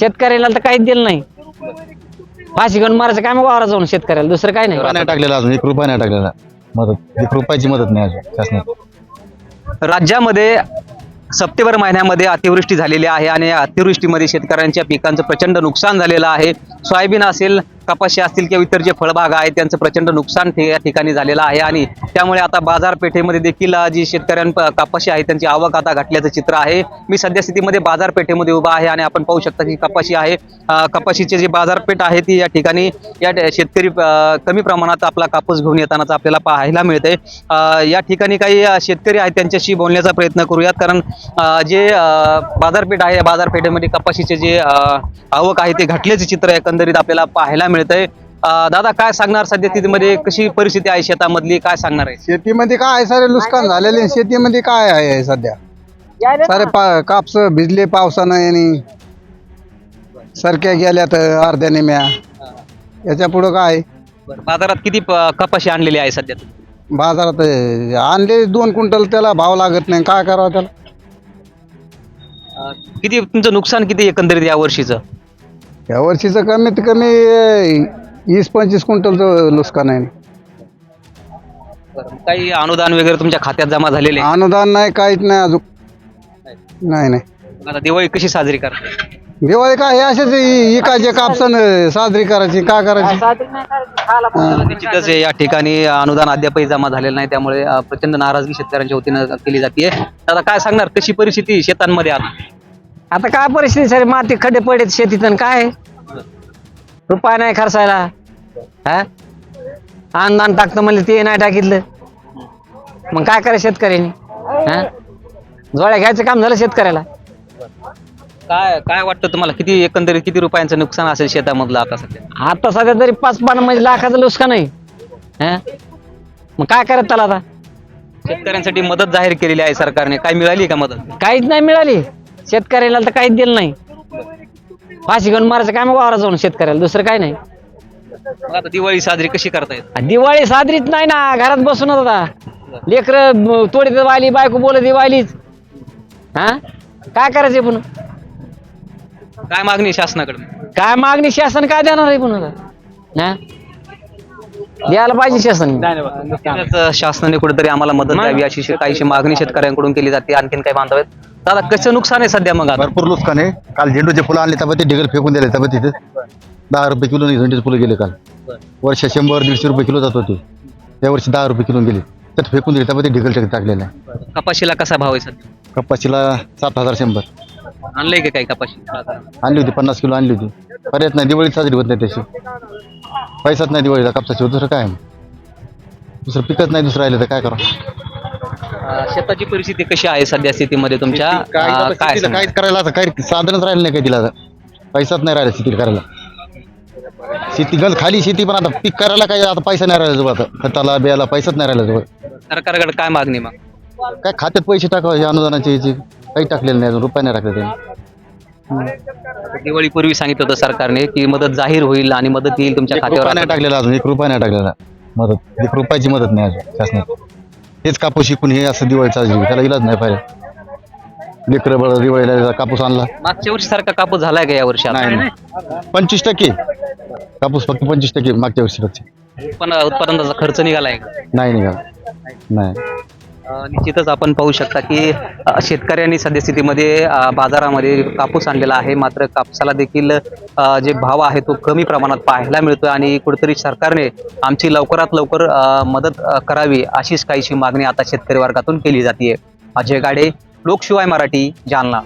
शेतकऱ्याला तर काहीच दिलं नाही. फाशी घेऊन मारायचं काय मग वावरा जाऊन शेतकऱ्याला? दुसरं काय नाही. नाही टाकलेला अजून एक रुपया नाही टाकलेला. मदत एक रुपयाची मदत नाही अजून शासनात. राज्यामध्ये सप्टेंबर महिन्यामध्ये अतिवृष्टी झालेली आहे आणि या अतिवृष्टीमध्ये शेतकऱ्यांच्या पिकांचं प्रचंड नुकसान झालेलं आहे. सोयाबीन असेल कपाशी असतील किंवा इतर जे फळबाग आहेत त्यांचं प्रचंड नुकसान या ठिकाणी झालेलं आहे. आणि त्यामुळे आता बाजारपेठेमध्ये देखील जी शेतकऱ्यां कपाशी आहे त्यांची आवक आता घटल्याचं चित्र आहे. मी सध्या स्थितीमध्ये बाजारपेठेमध्ये उभा आहे आणि आपण पाहू शकता की कपाशी आहे. कपाशीचे कपाशीची जी बाजारपेठ आहे ती या ठिकाणी या शेतकरी कमी प्रमाणात आपला कापूस घेऊन येतानाच आपल्याला पाहायला मिळते या ठिकाणी काही शेतकरी आहेत त्यांच्याशी बोलण्याचा प्रयत्न करूयात. कारण जे बाजारपेठ आहे या बाजारपेठेमध्ये कपाशीचे जे आवक आहे ते घटल्याचे चित्र एकंदरीत आपल्याला पाहायला मिळतंय. अ, दादा काय सांगणार सध्या स्थितीमध्ये कशी परिस्थिती आहे शेतामधली? काय सांगणार आहे? शेतीमध्ये काय सारे नुकसान झालेले शेतीमध्ये काय आहे सध्या? सारे कापस भिजले पावसानं आणि सरक्या गेल्या तर अर्ध्या निम्या. याच्या पुढं काय बाजारात किती कपाशी आणलेली आहे सध्या बाजारात आणले दोन क्विंटल त्याला भाव लागत नाही. काय करावं त्याला? किती तुमचं नुकसान किती एकंदरीत या वर्षीचं? या वर्षीचं कमीत कमी वीस पंचवीस क्विंटलचं नुकसान आहे. काही अनुदान वगैरे तुमच्या खात्यात जमा झालेले? आहे? अनुदान नाही काहीच नाही अजून. नाही नाही. आता दिवाळी कशी साजरी करता दिवाळी काय हे असेच इकायचे कापसन साजरी करायची काय करायची? निश्चितच हे या ठिकाणी अनुदान अद्यापही जमा झालेलं नाही त्यामुळे अ, प्रचंड नाराजगी शेतकऱ्यांच्या वतीनं केली जाते आता काय सांगणार कशी परिस्थिती शेतांमध्ये आता? आता काय परिस्थिती सर माती खड्डे पडत शेतीत आणि काय? रुपया नाही खर्चायला. हा? अनुदान टाकतं म्हणलं ते नाही टाकितलं. मग काय करायचं शेतकऱ्यांनी? हा? जोड्या घ्यायचं काम झालं शेतकऱ्याला. काय काय वाटतं तुम्हाला? किती एकंदरीत किती रुपयांचं नुकसान असेल शेतामधलं आता सध्या? आता सध्या तरी पाच पाच म्हणजे लाखाचं नुकसान आहे. हा? मग काय करत त्याला आता? शेतकऱ्यांसाठी मदत जाहीर केलेली आहे सरकारने. काय मिळाली का मदत? काहीच नाही मिळाली. शेतकऱ्याला तर काहीच दिलं नाही. फाशी घेऊन मारायचं काय मग वावरा जाऊन शेतकऱ्याला दुसरं काय नाही. मग आता दिवाळी साजरी कशी करता येत दिवाळी साजरीच नाही ना घरात बसून आता. लेकर तोडीत वाली बायको बोलत वालीच. हा? काय करायचे पण काय मागणी आहे शासनाकडे काय मागणी शासन काय देणार आहे आता? हा? द्यायला पाहिजे शासन. शासनाने कुठेतरी आम्हाला मदत द्यावी अशी शे- काहीशी मागणी शेतकऱ्यांकडून केली जाते. आणखीन काही बांधव आहेत? दादा कसं नुकसान आहे सध्या मग आता? भरपूर नुकसान आहे. काल झेंडूचे फुलं आणले त्यामुळे ते ढिगल फेकून दिले त्यामुळे तिथे. दहा रुपये किलो झेंडूचे फुलं गेले काल. वर्ष शंभर दीडशे रुपये किलो जात होते. या वर्षी दहा रुपये किलो गेले. त्यात फेकून दिले त्यामुळे ते ढिगल टाक- टाकलेलं आहे. कपाशीला कसा भाव आहे सध्या? कपाशीला सात हजार शंभर. आणलंय का काही कपाशी? आणली होती पन्नास किलो आणली होती. पर्याय नाही दिवाळी साजरी होत नाही त्याची पैसाच नाही दिवाळीला कापसाची दुसरं काय? दुसरं पिकच नाही दुसरं राहिलं तर काय करा शेताची परिस्थिती कशी आहे सध्या स्थितीमध्ये तुमच्या? अं, काय काहीच? करायला आता काही साधनच राहिलं नाही काही तिला आता. पैसाच नाही राहिला शेतीला करायला. शेती गंज खाली शेती पण आता पीक करायला काही आता पैसा नाही राहिला जवळ आता खताला बियाला पैसाच नाही राहिला जवळ सरकारकडे काय मागणी मग? काय खात्यात पैसे टाकावं हे अनुदानाचे याचे. काही टाकलेले नाही अजून रुपये नाही टाकले त्यांनी. दिवाळीपूर्वी सांगितलं होतं सरकारने की मदत जाहीर होईल आणि मदत येईल तुमच्या एक रुपया नाही खात्यावर टाकलेला अजून एक रुपया नाही टाकलेला. मदत एक रुपयाची मदत नाही अजून शासनात हेच कापूस शिकून हे असं दिवाळी साजरी. त्याला इलाज नाही पाहिजे लेकरं बळ दिवाळीला कापूस आणला मागच्या वर्षी सारखा कापूस झालाय का या वर्षी आता? नाही नाही. पंचवीस टक्के कापूस फक्त पंचवीस टक्के मागच्या वर्षी फक्त पण उत्पादनाचा खर्च निघालाय नाही निघाला नाही निश्चितच आपण पाहू शकता की शेतकऱ्यांनी सद्यस्थितीमध्ये बाजारामध्ये कापूस आणलेला आहे. मात्र कापसाला देखील जे भाव आहे तो कमी प्रमाणात पाहायला मिळतोय आणि कुठेतरी सरकारने आमची लवकरात लवकर मदत करावी अशीच काहीशी मागणी आता शेतकरी वर्गातून केली जाते अजय गाडे लोकशिवाय मराठी जालना.